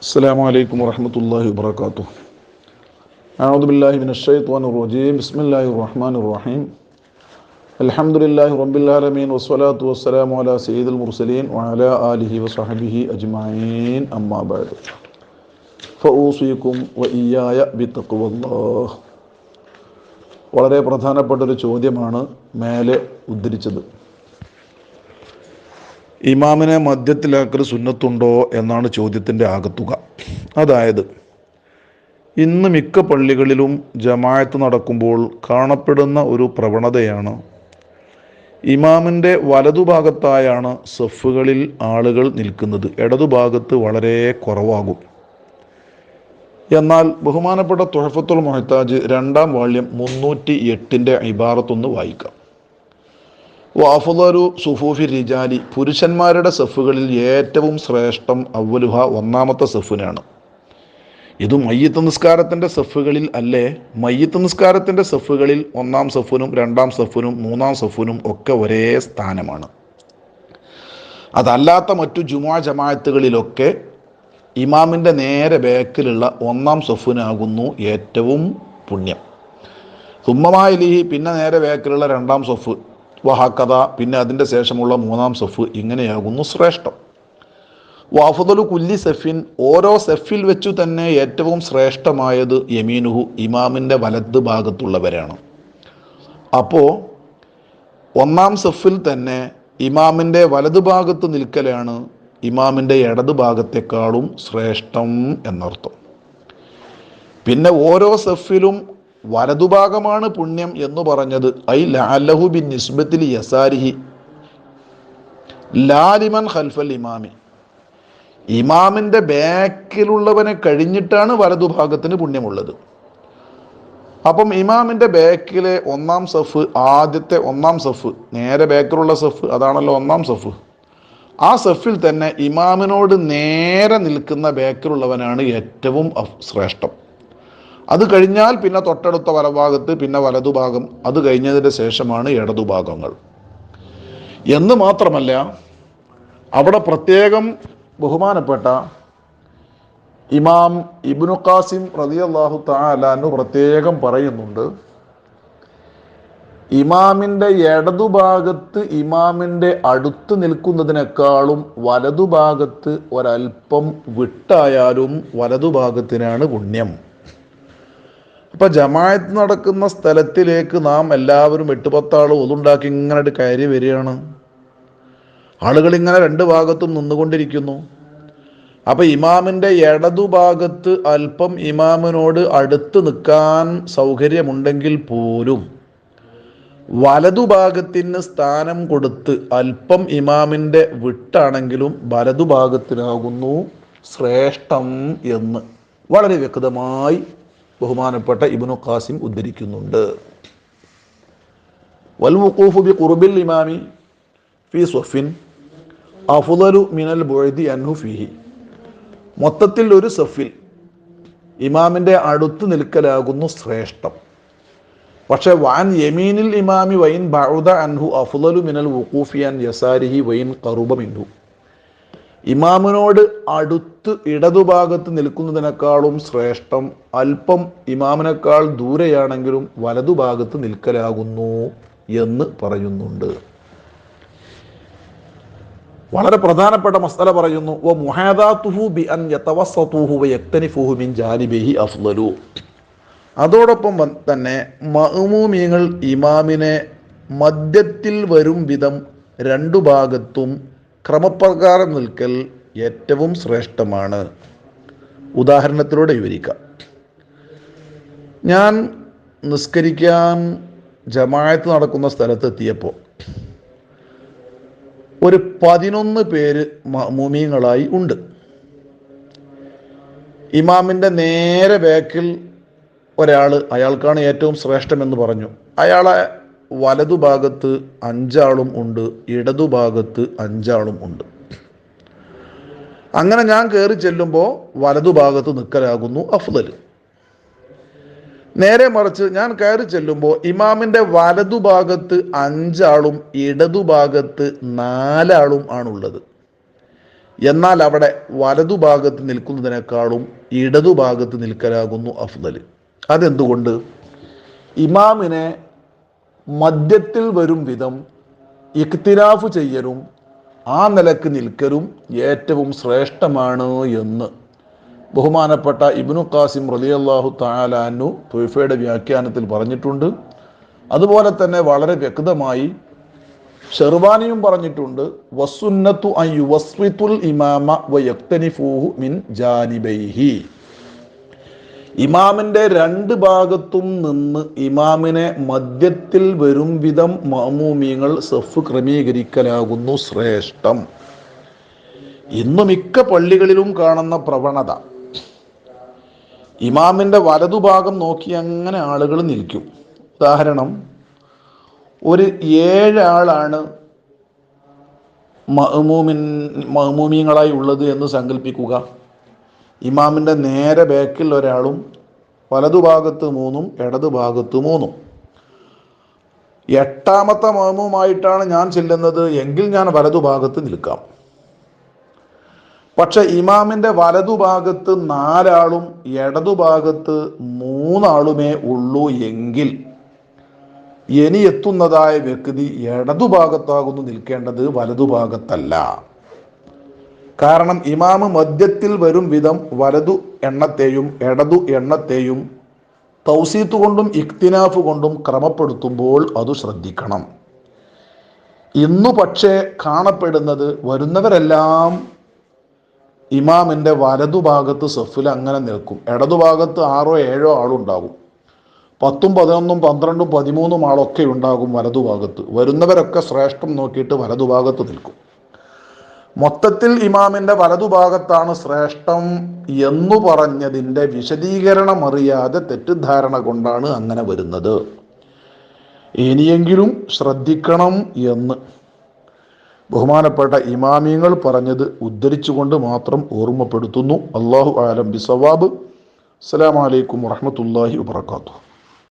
السلام عليكم ورحمة الله وبركاته أعوذ بالله من الشيطان الرجيم بسم الله الرحمن الرحيم الحمد لله رب العالمين والصلاة والسلام على سيد المرسلين وعلى آله وصحبه أجمعين أما بعد فأوصيكم وإياي بتقوى الله വളരെ പ്രധാനപ്പെട്ട ഒരു ചോദ്യമാണ് മേലെ ഉദ്ധരിച്ചത് ഇമാമിനെ മദ്യത്തിലാക്കൽ സുന്നത്തുണ്ടോ എന്നാണ് ചോദ്യത്തിന്റെ ആകത്തുക. അതായത് ഇന്ന് മിക്ക പള്ളികളിലും ജമായത്ത് നടക്കുമ്പോൾ കാണപ്പെടുന്ന ഒരു പ്രവണതയാണ് ഇമാമിന്റെ വലതുഭാഗത്തായാണ് സഫുകളിൽ ആളുകൾ നിൽക്കുന്നത്. ഇടതുഭാഗത്ത് വളരെ കുറവാകും. എന്നാൽ ബഹുമാനപ്പെട്ട തുഹഫത്തുൽ മൊഹത്താജ് രണ്ടാം വാള്യം മുന്നൂറ്റി എട്ടിന്റെ ഇബാറത്തൊന്ന് വായിക്കാം. വാഫുലു സുഫൂഫി റിജാലി പുരുഷന്മാരുടെ സഫുകളിൽ ഏറ്റവും ശ്രേഷ്ഠം അവലുഹ ഒന്നാമത്തെ സെഫിനാണ്. ഇത് മയ്യത്ത് നിസ്കാരത്തിന്റെ സഫുകളിൽ അല്ലേ? മയ്യത്ത് നിസ്കാരത്തിന്റെ സഫുകളിൽ ഒന്നാം സഫുനും രണ്ടാം സഫുനും മൂന്നാം സഫുനും ഒക്കെ ഒരേ സ്ഥാനമാണ്. അതല്ലാത്ത മറ്റു ജുമാ ജമാഅത്തുകളിലൊക്കെ ഇമാമിന്റെ നേരെ ബാക്കിലുള്ള ഒന്നാം സഫിനാകുന്നു ഏറ്റവും പുണ്യം. സുമ്മമായിലിഹി പിന്നെ നേരെ ബാക്കിലുള്ള രണ്ടാം സഫ് വഹാക്കഥ പിന്നെ അതിന്റെ ശേഷമുള്ള മൂന്നാം സെഫ് ഇങ്ങനെയാകുന്നു ശ്രേഷ്ഠം. വാഫുദലു കുല്ലി സെഫിൻ ഓരോ സെഫിൽ വെച്ചു തന്നെ ഏറ്റവും ശ്രേഷ്ഠമായത് യമീനുഹു ഇമാമിന്റെ വലത് ഭാഗത്തുള്ളവരാണ്. അപ്പോൾ ഒന്നാം സെഫിൽ തന്നെ ഇമാമിന്റെ വലത് ഭാഗത്ത് നിൽക്കലാണ് ഇമാമിന്റെ ഇടത് ഭാഗത്തെക്കാളും ശ്രേഷ്ഠം എന്നർത്ഥം. പിന്നെ ഓരോ സഫിലും വലതുഭാഗമാണ് പുണ്യം എന്ന് പറഞ്ഞത്. ഐ ലാലഹു ബിൻ നിസ്ബത്തിൽ യസാരിഹി ലാലിമൻ ഖൽഫൽ ഇമാമി. ഇമാമിന്റെ ബാക്കിലുള്ളവനെ കഴിഞ്ഞിട്ടാണ് വലതുഭാഗത്തിന് പുണ്യമുള്ളത്. അപ്പം ഇമാമിന്റെ ബാക്കിലെ ഒന്നാം സഫ് ആദ്യത്തെ ഒന്നാം സഫ് നേരെ ബാക്കിലുള്ള സഫ് അതാണല്ലോ ഒന്നാം സഫ്. ആ സഫിൽ തന്നെ ഇമാമിനോട് നേരെ നിൽക്കുന്ന ബാക്കിലുള്ളവനാണ് ഏറ്റവും ശ്രേഷ്ഠം. അത് കഴിഞ്ഞാൽ പിന്നെ തൊട്ടടുത്ത വലഭാഗത്ത് പിന്നെ വലതുഭാഗം. അത് കഴിഞ്ഞതിന് ശേഷമാണ് ഇടതുഭാഗങ്ങൾ. എന്ന് മാത്രമല്ല അവിടെ പ്രത്യേകം ബഹുമാനപ്പെട്ട ഇമാം ഇബ്നു ഖാസിം റളിയല്ലാഹു തആലാനു പ്രത്യേകം പറയുന്നുണ്ട് ഇമാമിന്റെ ഇടതുഭാഗത്ത് ഇമാമിന്റെ അടുത്ത് നിൽക്കുന്നതിനേക്കാളും വലതുഭാഗത്ത് ഒരൽപ്പം വിട്ടായാലും വലതുഭാഗത്തിനാണ് പുണ്യം. ഇപ്പൊ ജമായത്ത് നടക്കുന്ന സ്ഥലത്തിലേക്ക് നാം എല്ലാവരും എട്ടുപത്താൾ ഒതുണ്ടാക്കി ഇങ്ങനെ കയറി വരികയാണ്. ആളുകൾ ഇങ്ങനെ രണ്ട് ഭാഗത്തും നിന്നുകൊണ്ടിരിക്കുന്നു. അപ്പൊ ഇമാമിന്റെ ഇടതുഭാഗത്ത് അല്പം ഇമാമിനോട് അടുത്ത് നിൽക്കാൻ സൗകര്യമുണ്ടെങ്കിൽ പോലും വലതുഭാഗത്തിന് സ്ഥാനം കൊടുത്ത് അല്പം ഇമാമിന്റെ വിട്ടാണെങ്കിലും വലതുഭാഗത്തിനാകുന്നു ശ്രേഷ്ഠം എന്ന്. വളരെ വ്യക്തമായി ബഹുമാനപ്പെട്ട ഇബ്നു ഖാസിം ഉദ്ധരിക്കുന്നുണ്ട്. ബി ഖുർബിൽ ഇമാമി ഫി സ്വഫിൻ അഫുദലു മിനൽ ബുഴദി അൻഹു ഫിഹി. മൊത്തത്തിൽ ഒരു സഫിൽ ഇമാമിന്റെ അടുത്ത് നിൽക്കലാകുന്നു ശ്രേഷ്ഠം. പക്ഷെ വാൻ യമീനിൽ ഇമാമി വൈൻ ബൗദ അൻഹു അഫുദലു മിനൽ വുഖൂഫിയാൻ യസാരിഹി വൈൻ കറുബ മിൻഹു. ഇമാമിനോട് അടുത്ത് ഇടതുഭാഗത്ത് നിൽക്കുന്നതിനേക്കാളും ശ്രേഷ്ഠം അല്പം ഇമാമിനേക്കാൾ ദൂരെയാണെങ്കിലും വലതുഭാഗത്ത് നിൽക്കലാകുന്നു എന്ന് പറയുന്നുണ്ട്. വളരെ പ്രധാനപ്പെട്ട മസ്തല പറയുന്നു വ മുഹാദാത്തുഹു ബി അൻ യതവസ്സതുഹു വ യക്തനിഫുഹു മിൻ ജാനിബിഹി അഫ്ളലു അതോടൊപ്പം തന്നെ മഅ്മൂമിയങ്ങൾ ഇമാമിനെ മദ്യത്തിൽ വരും വിധം രണ്ടു ഭാഗത്തും ക്രമപ്രകാരം നിൽക്കൽ ഏറ്റവും ശ്രേഷ്ഠമാണ്. ഉദാഹരണത്തിലൂടെ വിവരിക്കാം. ഞാൻ നിസ്കരിക്കാൻ ജമായത്ത് നടക്കുന്ന സ്ഥലത്തെത്തിയപ്പോൾ ഒരു പതിനൊന്ന് പേര് മൂമിയങ്ങളായി ഉണ്ട്. ഇമാമിന്റെ നേരെ ബാക്കിൽ ഒരാൾ അയാൾക്കാണ് ഏറ്റവും ശ്രേഷ്ഠമെന്ന് പറഞ്ഞു. അയാളെ വലതുഭാഗത്ത് അഞ്ചാളും ഉണ്ട് ഇടതുഭാഗത്ത് അഞ്ചാളും ഉണ്ട്. അങ്ങനെ ഞാൻ കയറി ചെല്ലുമ്പോൾ വലതുഭാഗത്ത് നിൽക്കലാകുന്നു അഫ്ദൽ. നേരെ മറിച്ച് ഞാൻ കയറി ചെല്ലുമ്പോൾ ഇമാമിന്റെ വലതുഭാഗത്ത് അഞ്ചാളും ഇടതുഭാഗത്ത് നാലാളും ആണുള്ളത്. എന്നാൽ അവിടെ വലതുഭാഗത്ത് നിൽക്കുന്നതിനേക്കാളും ഇടതുഭാഗത്ത് നിൽക്കലാകുന്നു അഫ്ദൽ. അതെന്തുകൊണ്ട്? ഇമാമിനെ മധ്യത്തിൽ വരും വിധം ഇഖ്തിലാഫ് ചെയ്യലും ആ നിലയ്ക്ക് നിൽക്കലും ഏറ്റവും ശ്രേഷ്ഠമാണ് എന്ന്. ബഹുമാനപ്പെട്ട ഇബ്നു ഖാസിം റലിയല്ലാഹു താലാനു തൊയ്ഫയുടെ വ്യാഖ്യാനത്തിൽ പറഞ്ഞിട്ടുണ്ട്. അതുപോലെ തന്നെ വളരെ വ്യക്തമായി ഷെർവാനിയും പറഞ്ഞിട്ടുണ്ട്. വസുന്നത്തു അയ്യുവസ്വിത്തുൽ ഇമാമ മിൻ ജാനിബൈഹി. ഇമാമിന്റെ രണ്ട് ഭാഗത്തും നിന്ന് ഇമാമിനെ മദ്യത്തിൽ വരും വിധം മാമൂമിയങ്ങൾ സഫ് ക്രമീകരിക്കലാകുന്നു ശ്രേഷ്ഠം. ഇന്ന് മിക്ക പള്ളികളിലും കാണുന്ന പ്രവണത ഇമാമിന്റെ വലതുഭാഗം നോക്കി അങ്ങനെ ആളുകൾ നിൽക്കും. ഉദാഹരണം ഒരു ഏഴാളാണ് മഹമൂമിൻ മഹമൂമിയങ്ങളായി ഉള്ളത് എന്ന് സങ്കല്പിക്കുക ഇമാമിന്റെ നേരെ ബാക്കിൽ ഒരാളും വലതുഭാഗത്ത് മൂന്നും ഇടതുഭാഗത്ത് മൂന്നും. എട്ടാമത്തെ മഹ്മൂമായിട്ടാണ് ഞാൻ ചെല്ലുന്നത് എങ്കിൽ ഞാൻ വലതുഭാഗത്ത് നിൽക്കാം. പക്ഷെ ഇമാമിന്റെ വലതുഭാഗത്ത് നാലാളും ഇടതുഭാഗത്ത് മൂന്നാളുമേ ഉള്ളൂ എങ്കിൽ ഇനി എത്തുന്നതായ വ്യക്തി ഇടതുഭാഗത്താകുന്നു നിൽക്കേണ്ടത് വലതുഭാഗത്തല്ല കാരണം ഇമാമ് മദ്യത്തിൽ വരും വിധം വലതു എണ്ണത്തെയും ഇടതു എണ്ണത്തെയും തൗസീത്ത് കൊണ്ടും ഇഖ്തിനാഫ് കൊണ്ടും ക്രമപ്പെടുത്തുമ്പോൾ അത് ശ്രദ്ധിക്കണം. ഇന്നു പക്ഷേ കാണപ്പെടുന്നത് വരുന്നവരെല്ലാം ഇമാമിന്റെ വലതുഭാഗത്ത് സഫിൽ അങ്ങനെ നിൽക്കും. ഇടതുഭാഗത്ത് ആറോ ഏഴോ ആളുണ്ടാകും. പത്തും പതിനൊന്നും പന്ത്രണ്ടും പതിമൂന്നും ആളൊക്കെ ഉണ്ടാകും വലതുഭാഗത്ത് വരുന്നവരൊക്കെ ശ്രേഷ്ഠം നോക്കിയിട്ട് വലതുഭാഗത്ത് നിൽക്കും. മൊത്തത്തിൽ ഇമാമിന്റെ വലതുഭാഗത്താണ് ശ്രേഷ്ഠം എന്ന് പറഞ്ഞതിന്റെ വിശദീകരണം അറിയാതെ തെറ്റിദ്ധാരണ കൊണ്ടാണ് അങ്ങനെ വരുന്നത്. ഇനിയെങ്കിലും ശ്രദ്ധിക്കണം എന്ന്. ബഹുമാനപ്പെട്ട ഇമാമിയങ്ങൾ പറഞ്ഞത് ഉദ്ധരിച്ചുകൊണ്ട് മാത്രം ഓർമ്മപ്പെടുത്തുന്നു. അള്ളാഹു ആലം ബിസവാബ്. അസ്സലാമലൈക്കും വറഹമത്തല്ലാഹി വാത്തു